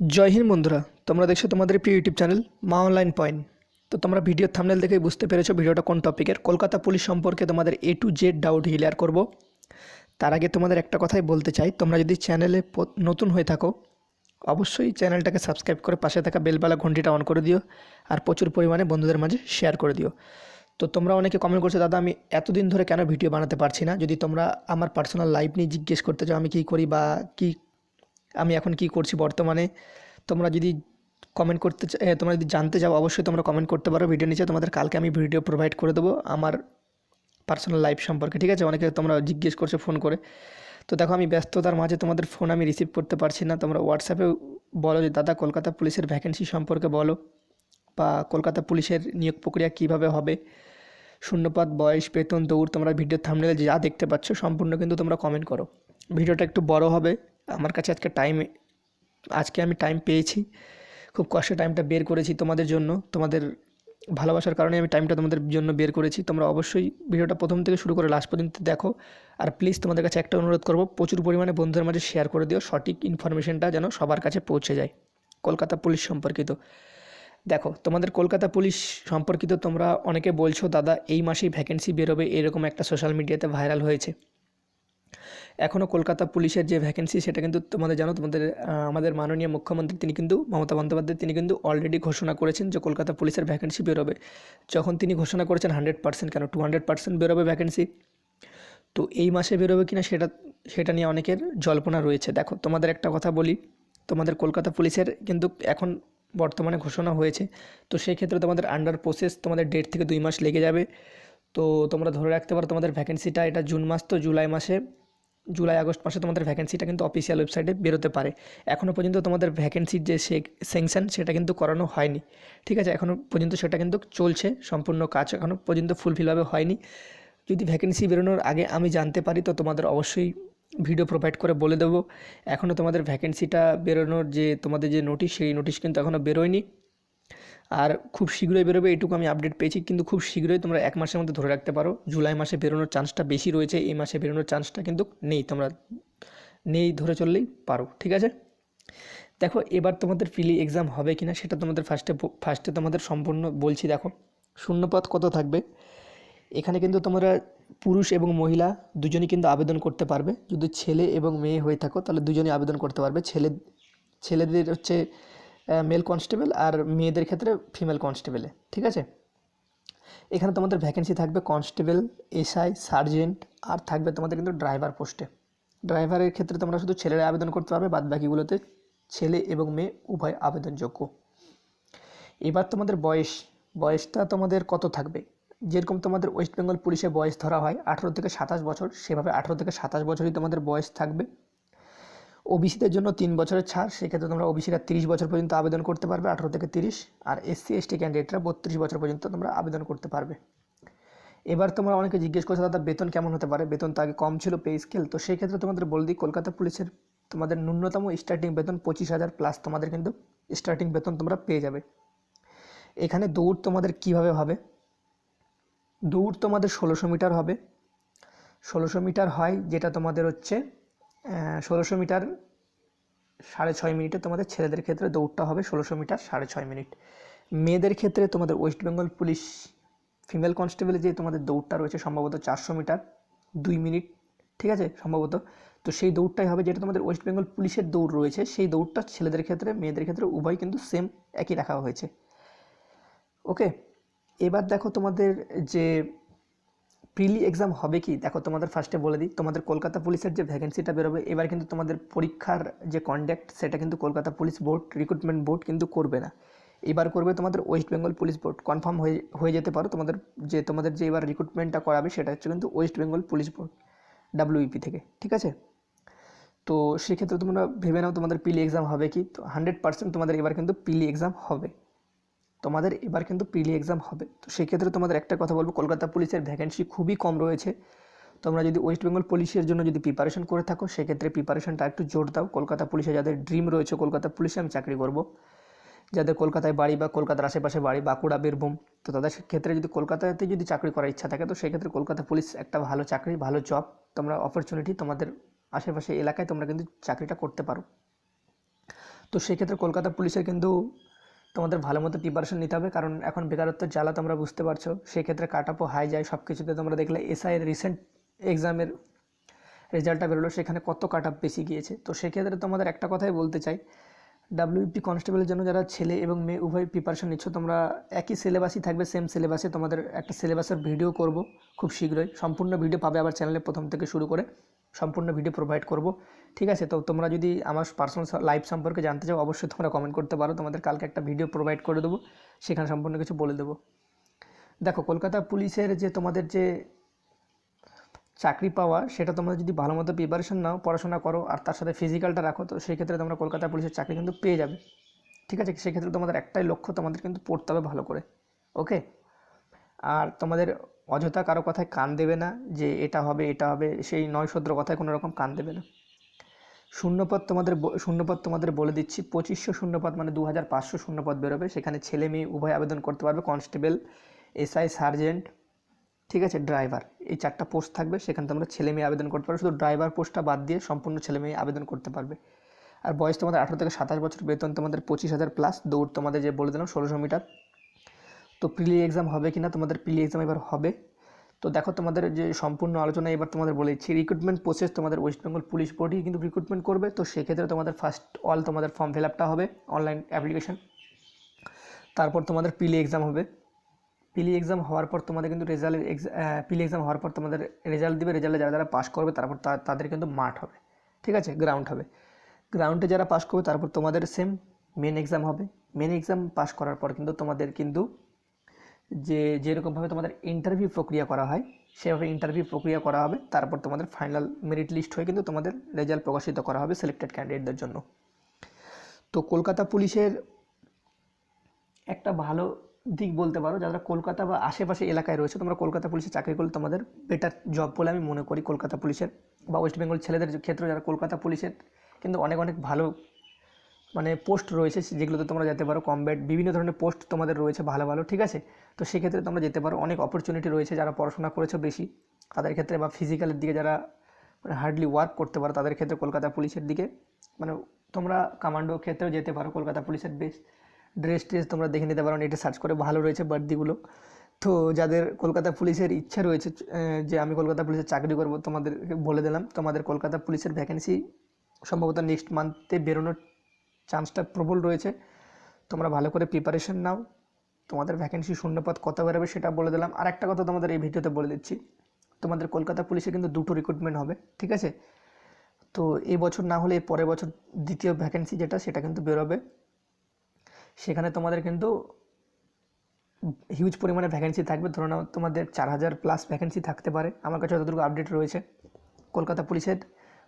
জয় হিন্দ বন্ধুরা, তোমরা দেখছ তোমাদের প্রিয় YouTube channel Maa online point. তো তোমরা ভিডিওর থামনেল দেখেই বুঝতে পেরেছ ভিডিওটা কোন টপিকের। কলকাতা পুলিশ সম্পর্কে তোমাদের A to Z doubt clear করব। তার আগে তোমাদের একটা কথাই বলতে চাই, তোমরা যদি চ্যানেলে নতুন হয়ে থাকো, অবশ্যই চ্যানেলটাকে সাবস্ক্রাইব করে পাশে থাকা বেলবালা ঘন্টিটা অন করে দিও আর প্রচুর পরিমাণে বন্ধুদের মাঝে শেয়ার করে দিও। তো তোমরা অনেকে কমেন্ট করছ, দাদা, আমি এতদিন ধরে কেন ভিডিও বানাতে পারছি না? যদি তোমরা আমার পার্সোনাল লাইফ নিয়ে জিজ্ঞেস করতে চাও, আমি কী করি বা কী আমি এখন কি করছি বর্তমানে? তোমরা যদি কমেন্ট করতে তোমরা যদি জানতে চাও, অবশ্যই তোমরা কমেন্ট করতে পারো ভিডিও নিচে। তোমাদের কালকে আমি ভিডিও প্রোভাইড করে দেবো আমার পার্সোনাল লাইফ সম্পর্কে, ঠিক আছে? অনেকে তোমরা জিজ্ঞেস করছ ফোন করে। তো দেখো, আমি ব্যস্ততার মাঝে তোমাদের ফোন আমি রিসিভ করতে পারছি না। তোমরা হোয়াটসঅ্যাপে বলো যে, দাদা, কলকাতা পুলিশের ভ্যাকেন্সি সম্পর্কে বলো বা কলকাতা পুলিশের নিয়োগ প্রক্রিয়া কীভাবে হবে? শূন্যপাত বয়স, বেতন, দৌড়, তোমরা ভিডিও থামনেলে যা দেখতে পাচ্ছ সম্পূর্ণ কিন্তু তোমরা কমেন্ট করো। ভিডিওটা একটু বড় হবে। আমার কাছে আজকে টাইম আজকে আমি টাইম পেয়েছি। খুব কষ্টে টাইমটা বের করেছি তোমাদের জন্য। তোমাদের ভালোবাসার কারণে আমি টাইমটা তোমাদের জন্য বের করেছি। তোমরা অবশ্যই ভিডিওটা প্রথম থেকে শুরু করে লাস্ট পর্যন্ত দেখো। আর প্লিজ তোমাদের কাছে একটা অনুরোধ করব, প্রচুর পরিমাণে বন্ধুদের মাঝে শেয়ার করে দিও। সঠিক ইনফরমেশনটা যেন সবার কাছে পৌঁছে যায়। কলকাতা পুলিশ সম্পর্কিত। দেখো, তোমাদের কলকাতা পুলিশ সম্পর্কিত তোমরা অনেকে বলছো, দাদা, এই মাসেই ভ্যাকেন্সি বেরোবে। এরকম একটা সোশ্যাল মিডিয়াতে ভাইরাল হয়েছে। এখনও কলকাতা পুলিশের যে ভ্যাকেন্সি সেটা কিন্তু তোমাদের জানো, তোমাদের আমাদের মাননীয় মুখ্যমন্ত্রী তিনি কিন্তু, মমতা বন্দ্যোপাধ্যায় তিনি কিন্তু অলরেডি ঘোষণা করেছেন যে কলকাতা পুলিশের ভ্যাকেন্সি বেরোবে। যখন তিনি ঘোষণা করেছেন হান্ড্রেড পার্সেন্ট কেন? টু হান্ড্রেড পার্সেন্ট বেরোবে ভ্যাকেন্সি তো এই মাসে বেরোবে কি না সেটা সেটা নিয়ে অনেকের জল্পনা রয়েছে। দেখো, তোমাদের একটা কথা বলি, তোমাদের কলকাতা পুলিশের কিন্তু এখন বর্তমানে ঘোষণা হয়েছে। তো সেই ক্ষেত্রে তোমাদের আন্ডার প্রসেস তোমাদের ডেট থেকে দুই মাস লেগে যাবে। তো তোমরা ধরে রাখতে পারো তোমাদের ভ্যাকেন্সিটা এটা জুন মাস তো জুলাই মাসে জুলাই, আগস্ট মাসে তোমাদের ভ্যাকেন্সিটা কিন্তু অফিসিয়াল ওয়েবসাইটে বেরোতে পারে। এখনও পর্যন্ত তোমাদের ভ্যাকেন্সির যে সেংশন সেটা কিন্তু করানো হয়নি। ঠিক আছে এখনও পর্যন্ত সেটা কিন্তু চলছে, সম্পূর্ণ কাজ এখনও পর্যন্ত ফুলফিলভাবে হয়নি। যদি ভ্যাকেন্সি বেরোনোর আগে আমি জানতে পারি, তো তোমাদের অবশ্যই ভিডিও প্রোভাইড করে বলে দেবো। এখনও তোমাদের ভ্যাকেন্সিটা বেরোনোর যে তোমাদের যে নোটিশ সেই নোটিশ কিন্তু এখনও বেরোয়নি। আর খুব শীঘ্রই বেরোবে, এইটুকু আমি আপডেট পেয়েছি। কিন্তু খুব শীঘ্রই তোমরা এক মাসের মধ্যে ধরে রাখতে পারো। জুলাই মাসে বেরোনোর চান্সটা বেশি রয়েছে, এই মাসে বেরোনোর চান্সটা কিন্তু নেই। তোমরা নেই ধরে চললেই পারো, ঠিক আছে? দেখো, এবার তোমাদের প্রিলি এক্সাম হবে কি না সেটা তোমাদের ফার্স্টে ফার্স্টে তোমাদের সম্পূর্ণ বলছি, দেখো। শূন্যপদ কত থাকবে? এখানে কিন্তু তোমরা পুরুষ এবং মহিলা দুজনই কিন্তু আবেদন করতে পারবে। যদি ছেলে এবং মেয়ে হয়ে থাকো, তাহলে দুজনই আবেদন করতে পারবে। ছেলে, ছেলেদের হচ্ছে মেল কনস্টেবল আর মেয়েদের ক্ষেত্রে ফিমেল কনস্টেবলে ঠিক আছে? এখানে তোমাদের ভ্যাকেন্সি থাকবে কনস্টেবল এসআই সার্জেন্ট আর থাকবে তোমাদের কিন্তু ড্রাইভার পোস্টে ড্রাইভারের ক্ষেত্রে তোমরা শুধু ছেলেরা আবেদন করতে পারবে বাদ বাকিগুলোতে ছেলে এবং মেয়ে উভয় আবেদনযোগ্য। এবার তোমাদের বয়স, বয়সটা তোমাদের কত থাকবে? যেরকম তোমাদের ওয়েস্ট বেঙ্গল পুলিশে বয়স ধরা হয়, আঠেরো থেকে সাতাশ বছর, সেভাবে আঠেরো থেকে সাতাশ বছরই তোমাদের বয়স থাকবে। ওবিসিদের জন্য তিন বছরের ছাড়, সেক্ষেত্রে তোমরা ওবিসিরা তিরিশ বছর পর্যন্ত আবেদন করতে পারবে, আঠেরো থেকে তিরিশ। আর এসসি এসটি ক্যান্ডিডেটরা বত্রিশ বছর পর্যন্ত তোমরা আবেদন করতে পারবে। এবার তোমরা অনেকে জিজ্ঞেস করছ, দাদা, বেতন কেমন হতে পারে? বেতন তো আগে কম ছিল পে স্কেল তো সেই ক্ষেত্রে তোমাদের বলে দিই, কলকাতা পুলিশের তোমাদের ন্যূনতম স্টার্টিং বেতন পঁচিশ হাজার প্লাস তোমাদের কিন্তু স্টার্টিং বেতন তোমরা পেয়ে যাবে। এখানে দৌড় তোমাদের কীভাবে হবে? দৌড় তোমাদের ষোলোশো মিটার হবে। ষোলোশো মিটার হয় যেটা তোমাদের হচ্ছে ষোলোশো মিটার সাড়ে ছয় মিনিটে তোমাদের ছেলেদের ক্ষেত্রে দৌড়টা হবে ষোলোশো মিটার সাড়ে ছয় মিনিট। মেয়েদের ক্ষেত্রে তোমাদের ওয়েস্ট বেঙ্গল পুলিশ ফিমেল কনস্টেবলে যে তোমাদের দৌড়টা রয়েছে সম্ভবত চারশো মিটার, দুই মিনিট, ঠিক আছে? সম্ভবত। তো সেই দৌড়টাই হবে যেটা তোমাদের ওয়েস্ট বেঙ্গল পুলিশের দৌড় রয়েছে। সেই দৌড়টা ছেলেদের ক্ষেত্রে, মেয়েদের ক্ষেত্রে উভয় কিন্তু সেম একই রাখা হয়েছে। ওকে? এবার দেখো তোমাদের যে প্রিলি এক্সাম হবে কি? দেখো, তোমাদের ফার্স্টে বলে দিই, তোমাদের কলকাতা পুলিশের যে ভ্যাকেন্সিটা বেরোবে, এবার কিন্তু তোমাদের পরীক্ষার যে কন্ডাক্ট সেটা কিন্তু Kolkata police board recruitment board কিন্তু করবে না। এবার করবে তোমাদের West Bengal police board confirm হয়ে হয়ে যেতে পারো, তোমাদের যে তোমাদের যে এবার রিক্রুটমেন্টটা করাবে, সেটা হচ্ছে কিন্তু West Bengal police board WBP থেকে, ঠিক আছে? তো সেক্ষেত্রে তোমরা ভেবে নাও তোমাদের পিলি এক্সাম হবে কি? তো হান্ড্রেড পার্সেন্ট তোমাদের এবার কিন্তু পিলি এক্সাম হবে। তোমাদের এবার কিন্তু প্রিলি এক্সাম হবে। তো সেক্ষেত্রে তোমাদের একটা কথা বলব, কলকাতা পুলিশের ভ্যাকেন্সি খুবই কম রয়েছে। তোমরা যদি ওয়েস্ট বেঙ্গল পুলিশের জন্য যদি প্রিপারেশন করে থাকো, সেক্ষেত্রে প্রিপারেশনটা একটু জোর দাও। কলকাতা পুলিশে যাদের ড্রিম রয়েছে, কলকাতা পুলিশে আমি চাকরি করব। যাদের কলকাতায় বাড়ি বা কলকাতার আশেপাশে বাড়ি বাঁকুড়া, বীরভূম, তো তাদের ক্ষেত্রে যদি কলকাতাতে যদি চাকরি করার ইচ্ছা থাকে, তো সেক্ষেত্রে কলকাতা পুলিশ একটা ভালো চাকরি, ভালো জব তোমরা অপরচুনিটি তোমাদের আশেপাশে এলাকায় তোমরা কিন্তু চাকরিটা করতে পারো। তো সেক্ষেত্রে কলকাতা পুলিশের কিন্তু তোমাদের ভালো মতো প্রিপারেশন নিতে হবে, কারণ এখন বেকারত্বের জ্বালা তোমরা বুঝতে পারছ। সেক্ষেত্রে কাট আপও হাই যায়। সব কিছুতে তোমরা দেখলে এসআইয়ের রিসেন্ট এক্সামের রেজাল্টটা বেরোলো, সেখানে কত কাট আপ বেশি গিয়েছে। তো সেক্ষেত্রে তোমাদের একটা কথাই বলতে চাই। ডাব্লিউপি কনস্টেবলের জন্য যারা ছেলে এবং মেয়ে, উভয় প্রিপারেশন নিচ্ছ, তোমরা একই সিলেবাসই থাকবে সেম সিলেবাসে তোমাদের একটা সিলেবাসের ভিডিও করব খুব শীঘ্রই। সম্পূর্ণ ভিডিও পাবে আবার চ্যানেলে প্রথম থেকে শুরু করে। সম্পূর্ণ ভিডিও প্রোভাইড করব। ঠিক আছে, তো তোমরা যদি আমার পার্সোনাল লাইফ সম্পর্কে জানতে চাও, অবশ্যই তোমরা কমেন্ট করতে পারো। তোমাদের কালকে একটা ভিডিও প্রোভাইড করে দেবো। সেখানে সম্পূর্ণ কিছু বলে দেবো। দেখো, কলকাতা পুলিশের যে তোমাদের যে চাকরি পাওয়া, সেটা তোমরা যদি ভালো মতো প্রিপারেশন নাও, পড়াশোনা করো, আর তার সাথে ফিজিক্যালটা রাখো, তো সেই ক্ষেত্রে তোমরা কলকাতা পুলিশের চাকরি কিন্তু পেয়ে যাবে। ঠিক আছে সেক্ষেত্রে তোমাদের একটাই লক্ষ্য, তোমাদের কিন্তু পড়তে হবে ভালো করে। ওকে আর তোমাদের অযথা কারও কথায় কান দেবে না যে এটা হবে এটা হবে, সেই নয় সদ্র কথায় কোনো রকম কান দেবে না। শূন্যপদ তোমাদের শূন্যপদ তোমাদের বলে দিচ্ছি। পঁচিশশো শূন্যপদ মানে দু হাজার পাঁচশো শূন্যপদ বেরোবে। সেখানে ছেলে মেয়ে উভয় আবেদন করতে পারবে। কনস্টেবল, এসআই, সার্জেন্ট, ঠিক আছে, ড্রাইভার। এই চারটা পোস্ট থাকবে। সেখানে তোমরা ছেলে মেয়ে আবেদন করতে পারবে। শুধু ড্রাইভার পোস্টটা বাদ দিয়ে সম্পূর্ণ ছেলে মেয়ে আবেদন করতে পারবে। আর বয়স তোমাদের আঠারো থেকে সাতাশ বছর, বেতন তোমাদের পঁচিশ হাজার প্লাস দৌড় তোমাদের যে বলে দিলাম, ষোলোশো মিটার। তো প্রিলি এক্সাম হবে কি না তোমাদের প্রিলি এক্সাম এবার হবে। তো দেখো তোমাদের যে সম্পূর্ণ আলোচনা এবার তোমাদের বলে দিচ্ছি রিক্রুটমেন্ট প্রসেস তোমাদের ওয়েস্ট বেঙ্গল পুলিশ বোর্ডই কিন্তু রিক্রুটমেন্ট করবে। তো সেক্ষেত্রে তোমাদের ফার্স্ট অল তোমাদের ফর্ম ফিল আপটা হবে অনলাইন অ্যাপ্লিকেশন তারপর তোমাদের পিলি এক্সাম হবে। পিলি এক্সাম হওয়ার পর তোমাদের কিন্তু রেজাল্ট পিলি এক্সাম হওয়ার পর তোমাদের রেজাল্ট দিবে রেজাল্টে যারা যারা পাস করবে তারপর তাদের কিন্তু মাঠ হবে, ঠিক আছে? গ্রাউন্ড হবে। গ্রাউন্ডে যারা পাস করবে তারপর তোমাদের সেম মেন এক্সাম হবে। মেন এক্সাম পাস করার পর কিন্তু তোমাদের কিন্তু যে যেরকমভাবে তোমাদের ইন্টারভিউ প্রক্রিয়া করা হয়, সেভাবে ইন্টারভিউ প্রক্রিয়া করা হবে। তারপর তোমাদের ফাইনাল মেরিট লিস্ট হয়ে কিন্তু তোমাদের রেজাল্ট প্রকাশিত করা হবে সিলেক্টেড ক্যান্ডিডেটদের জন্য। তো কলকাতা পুলিশের একটা ভালো দিক বলতে পারো, যারা কলকাতা বা আশেপাশে এলাকায় রয়েছে, তোমরা কলকাতা পুলিশে চাকরি করলে তোমাদের বেটার জব বলে আমি মনে করি কলকাতা পুলিশের বা ওয়েস্ট বেঙ্গল ছেলেদের ক্ষেত্রে যারা কলকাতা পুলিশের কিন্তু অনেক অনেক ভালো মানে পোস্ট রয়েছে যেগুলোতে তোমরা যেতে পারো কমব্যাট বিভিন্ন ধরনের পোস্ট তোমাদের রয়েছে ভালো ভালো, ঠিক আছে? তো সেক্ষেত্রে তোমরা যেতে পারো, অনেক অপরচুনিটি রয়েছে যারা পড়াশোনা করেছ বেশি, তাদের ক্ষেত্রে বা ফিজিক্যালের দিকে যারা মানে হার্ডলি ওয়ার্ক করতে পারো, তাদের ক্ষেত্রে কলকাতা পুলিশের দিকে মানে তোমরা কমান্ডো ক্ষেত্রেও যেতে পারো, কলকাতা পুলিশের বেশ ড্রেস ট্রেস তোমরা দেখে নিতে পারো নেটে সার্চ করে ভালো রয়েছে বার্থডিগুলো তো যাদের কলকাতা পুলিশের ইচ্ছা রয়েছে যে আমি কলকাতা পুলিশের চাকরি করব, তোমাদেরকে বলে দিলাম, তোমাদের কলকাতা পুলিশের ভ্যাকেন্সি সম্ভবত নেক্সট মান্থে বেরোনোর চান্সটা প্রবল রয়েছে। তোমরা ভালো করে প্রিপারেশন নাও। তোমাদের ভ্যাকেন্সি শূন্যপদ কত বেরোবে সেটা বলে দিলাম। আর একটা কথা তোমাদের এই ভিডিওতে বলে দিচ্ছি। তোমাদের কলকাতা পুলিশে কিন্তু দুটো রিক্রুটমেন্ট হবে, ঠিক আছে? তো এই বছর না হলে পরের বছর দ্বিতীয় ভ্যাকেন্সি যেটা, সেটা কিন্তু বেরোবে। সেখানে তোমাদের কিন্তু হিউজ পরিমাণে ভ্যাকেন্সি থাকবে। ধরো নাও তোমাদের চার হাজার প্লাস ভ্যাকেন্সি থাকতে পারে। আমার কাছে যতটুকু আপডেট রয়েছে, কলকাতা পুলিশের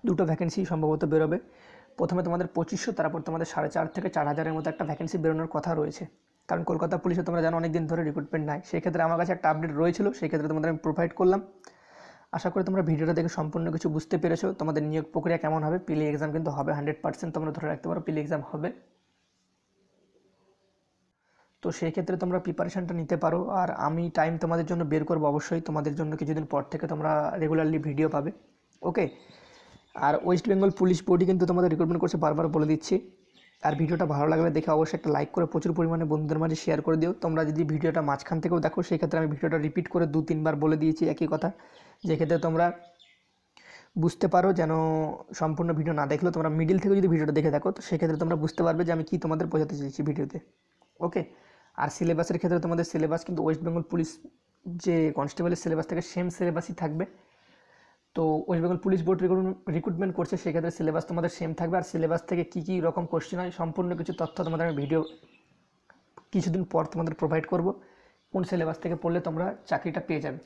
দুটো ভ্যাকেন্সি সম্ভবত বেরোবে। প্রথমে তোমাদের পঁচিশশো, তারপর তোমাদের সাড়ে চার থেকে চার হাজারের মতো একটা ভ্যাকেন্সি বেরোনোর কথা রয়েছে। কারণ কলকাতা পুলিশে তোমরা জানো অনেক দিন ধরে রিক্রুটমেন্ট নাই। সেই ক্ষেত্রে আমার কাছে একটা আপডেট রয়েছিল, সেই ক্ষেত্রে তোমাদের আমি প্রোভাইড করলাম। আশা করি তোমরা ভিডিওটা দেখে সম্পূর্ণ কিছু বুঝতে পেরেছ। তোমাদের নিয়োগ প্রক্রিয়া কেমন হবে? পিলি এক্সাম কিন্তু হবে হান্ড্রেড পার্সেন্ট তোমরা ধরে রাখতে পারো পিলি এক্সাম হবে। তো সেই ক্ষেত্রে তোমরা প্রিপারেশানটা নিতে পারো। আর আমি টাইম তোমাদের জন্য বের করব অবশ্যই। তোমাদের জন্য কিছুদিন পর থেকে তোমরা রেগুলারলি ভিডিও পাবে। ওকে আর ওয়েস্ট বেঙ্গল পুলিশ বোর্ডই কিন্তু তোমাদের রিক্রুটমেন্ট করছে বারবার বলে দিচ্ছি। আর ভিডিওটা ভালো লাগলে দেখে অবশ্যই একটা লাইক করে প্রচুর পরিমাণে বন্ধুদের মাঝে শেয়ার করে দিও। তোমরা যদি ভিডিওটা মাঝখান থেকেও দেখো সেই ক্ষেত্রে আমি ভিডিওটা রিপিট করে দু, তিনবার বলে দিয়েছি একই কথা। যে ক্ষেত্রে তোমরা বুঝতে পারো যেন সম্পূর্ণ ভিডিও না দেখলেও তোমরা মিডিল থেকে যদি ভিডিওটা দেখে থাকো, তো সেক্ষেত্রে তোমরা বুঝতে পারবে যে আমি কী তোমাদের বোঝাতে চেয়েছি ভিডিওতে। ওকে আর সিলেবাসের ক্ষেত্রে তোমাদের সিলেবাস কিন্তু ওয়েস্ট বেঙ্গল পুলিশ যে কনস্টেবলের সিলেবাস থেকে সেম সিলেবাসই থাকবে। তো West Bengal police board recruitment করছে, সেক্ষেত্রে সিলেবাস তোমাদের সেম থাকবে। আর সিলেবাস থেকে কী কী রকম কোশ্চেন হয়, সম্পূর্ণ কিছু তথ্য তোমাদের আমি ভিডিও কিছুদিন পর তোমাদের প্রোভাইড করব। কোন সিলেবাস থেকে পড়লে তোমরা চাকরিটা পেয়ে যাবে।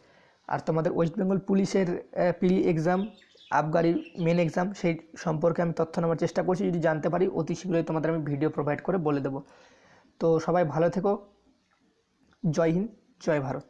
আর তোমাদের ওয়েস্ট বেঙ্গল পুলিশের পিলি এক্সাম আবগারি মেন এক্সাম সেই সম্পর্কে আমি তথ্য নেওয়ার চেষ্টা করছি। যদি জানতে পারি, অতি শীঘ্রই তোমাদের আমি ভিডিও প্রোভাইড করে বলে দেবো। তো সবাই ভালো থেকো। জয় হিন্দ, জয় ভারত।